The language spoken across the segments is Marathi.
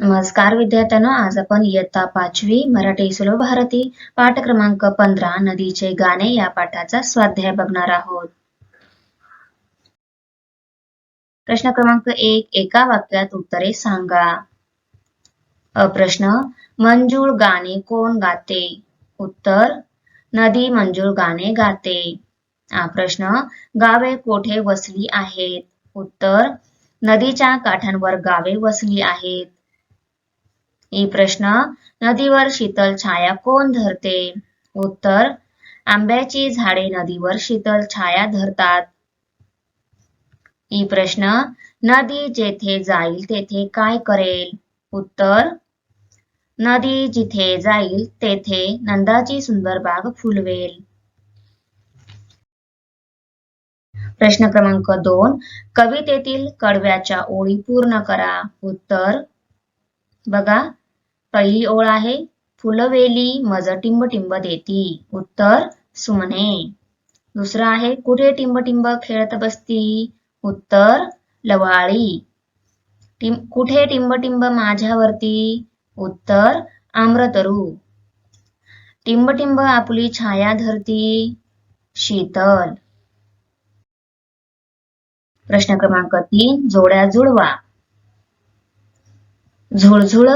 नमस्कार विद्यार्थ्यांनो आज आपण इयत्ता पाचवी मराठी सुलभ भारती पाठ क्रमांक पंधरा नदीचे गाणे या पाठाचा स्वाध्याय बघणार आहोत. प्रश्न क्रमांक एक एका वाक्यात उत्तरे सांगा. अ प्रश्न मंजूळ गाणे कोण गाते? उत्तर नदी मंजूळ गाणे गाते. हा प्रश्न गावे कोठे वसली आहेत? उत्तर नदीच्या काठांवर गावे वसली आहेत. ई प्रश्न नदीवर शीतल छाया कोण धरते उत्तर आंब्याची झाडे नदीवर शीतल छाया धरतात ई प्रश्न नदी जेथे जाईल तेथे काय करेल उत्तर नदी जिथे जाईल तेथे नंदाची सुंदर बाग फुलवेल प्रश्न क्रमांक दोन कवितेतील कडव्याच्या ओळी पूर्ण करा उत्तर बघा पहिली ओळ आहे. फुलवेली मज टिंब टिंब देती. उत्तर सुमने. दुसरं आहे कुठे टिंब टिंब खेळत बसती? उत्तर लवाळी. टिम कुठे टिंब टिंब माझ्यावरती? उत्तर आम्रतरू. टिंब टिंब आपली छाया धरती. शीतल. प्रश्न क्रमांक तीन जोड्या जुळवा झुळझुळ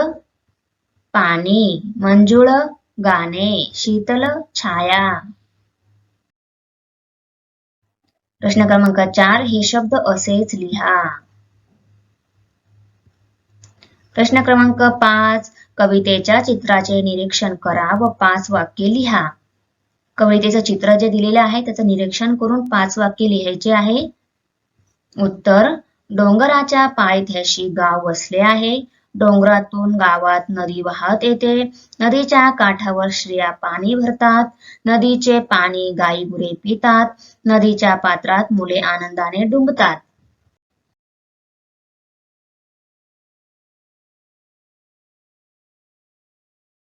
पाणी मंजुळ गाणे शीतल छाया. प्रश्न क्रमांक चार हे शब्द असेच लिहा. प्रश्न क्रमांक पाच कवितेच्या चित्राचे निरीक्षण करा व पाच वाक्य लिहा. कवितेचं चित्र जे दिलेलं आहे त्याचं निरीक्षण करून पाच वाक्य लिहायचे आहे. उत्तर डोंगराच्या पायथ्याशी गाव वसले आहे. डोंगरातून गावात नदी वाहत येते. नदीच्या काठावर स्त्रिया पाणी भरतात. नदीचे पाणी गाई गुरे पितात. नदीच्या पात्रात मुले आनंदाने डुंबतात.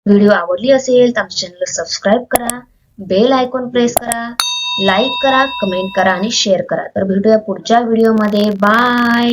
व्हिडिओ आवडली असेल तर आमच्या सबस्क्राईब करा. बेल आयकॉन प्रेस करा. लाईक करा कमेंट करा आणि शेअर करा. तर भेटूया पुढच्या व्हिडिओमध्ये बाय